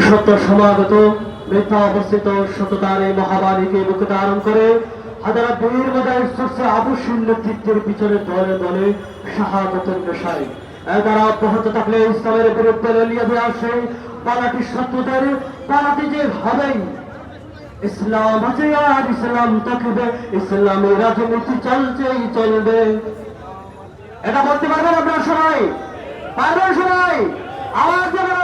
সত্য সমাগত মিথ্যা অবস্থিত সততার এই মহামারীকে বুকে ধারণ করে হাজারা বীর মজায় সরষে আবশ্যক নেতৃত্বের পিছনে দলে দলে শাহাদতের নেশায়। তারা অব্যাহত থাকলে ইসলামের বিরুদ্ধে লেলিয়ে দিয়ে আসে। পালাটি শত্রুদের, পালাটি যে হবেই। ইসলাম আছে আর ইসলাম থাকবে। ইসলামী রাজনীতি চলছেই চলবে। এটা বলতে পারবেন আপনার সবাই? পারবেন সবাই? আওয়াজ দেবেন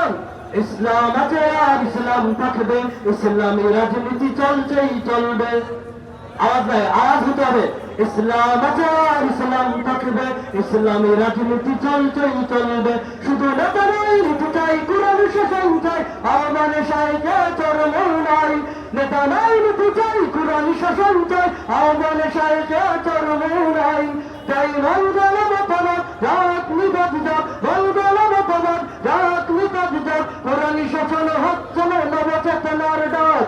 ইসলাম আছে আর ইসলাম থাকবে, ইসলামী রাজনীতি চলছেই চলবে। আওয়াজ নাই, আওয়াজ হতে হবে। ইসলাম আছে আর ইসলাম থাকবে, ইসলামী রাজনীতি চলছেই চলবে। শুধু নেতা নয় নীতি চাই শাসন চাই আহ্বানে সাইকে চরম নাই। নেতা নাই নীতি চাই কোরআন শাসন চাই আহ্বানে সাইকে চরম নাই। তাই মঙ্গল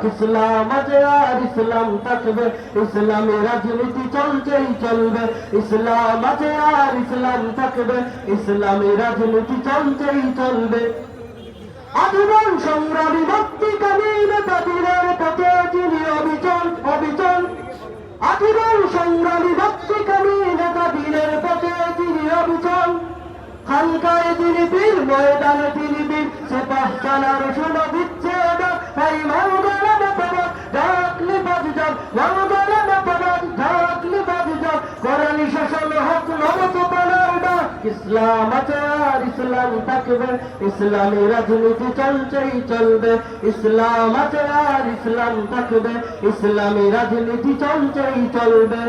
নবচেতনার ইসলাম আছে আর ইসলাম থাকবে। ইসলামী রাজনীতি চলছেই চলবে। ইসলাম আছে আর ইসলাম থাকবে। ইসলামী রাজনীতি চলছেই চলবে। আজীবন সংগ্রামী ভক্তি কামী নেতাদের পথে যিনি অবিচল অবিচল। আজীবন সংগ্রামী ভক্তি কামী নেতাদের পথে যিনি অবিচল। খানকায় তিনি বীর, ময়দানে তিনি বীর, সেপাহ চালার শোনা ইসলাম আচার, ইসলাম থাকবে, ইসলামী রাজনীতি চলছেই চলবে। ইসলাম আচার, ইসলাম থাকবে, ইসলামী রাজনীতি চলছেই চলবে।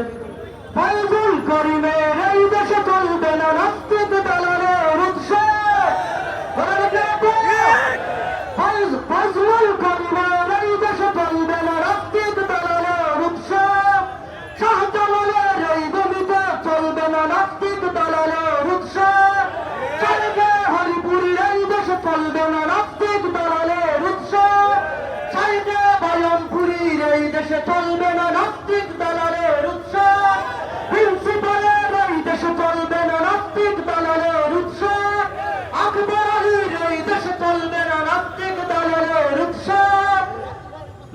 দেশে চলবে না নাস্তিক দালালের উৎসব। প্রিন্সিপালের এই দেশে চলবে না নাস্তিক দালালের উৎসব। আকবর আলীর এই দেশে চলবে না নাস্তিক দালালের উৎসব।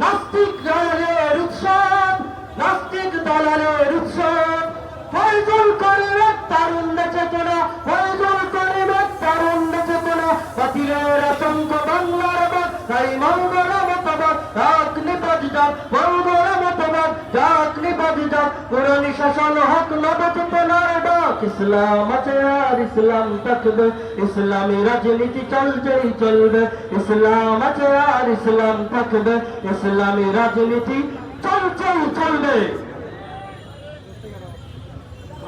নাস্তিক দলের উৎসব, নাস্তিক দলালের উৎসব। ফয়জুল করিমের তারুণ্য চেতনা ফয়জুল করিমের তারুণ্য চেতনা বাতিলের আতঙ্ক বাংলার তাই মঙ্গল নিবাদ যাক মঙ্গল মতবাদ। নিবাদ যাক পুরানি শাসন হক নব চেতনার ডাক। ইসলাম আছে আর ইসলাম থাকবে। ইসলামী রাজনীতি চলছেই চলবে। ইসলাম আছে আর ইসলাম থাকবে। ইসলামী রাজনীতি চলছেই চলবে।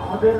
আমাদের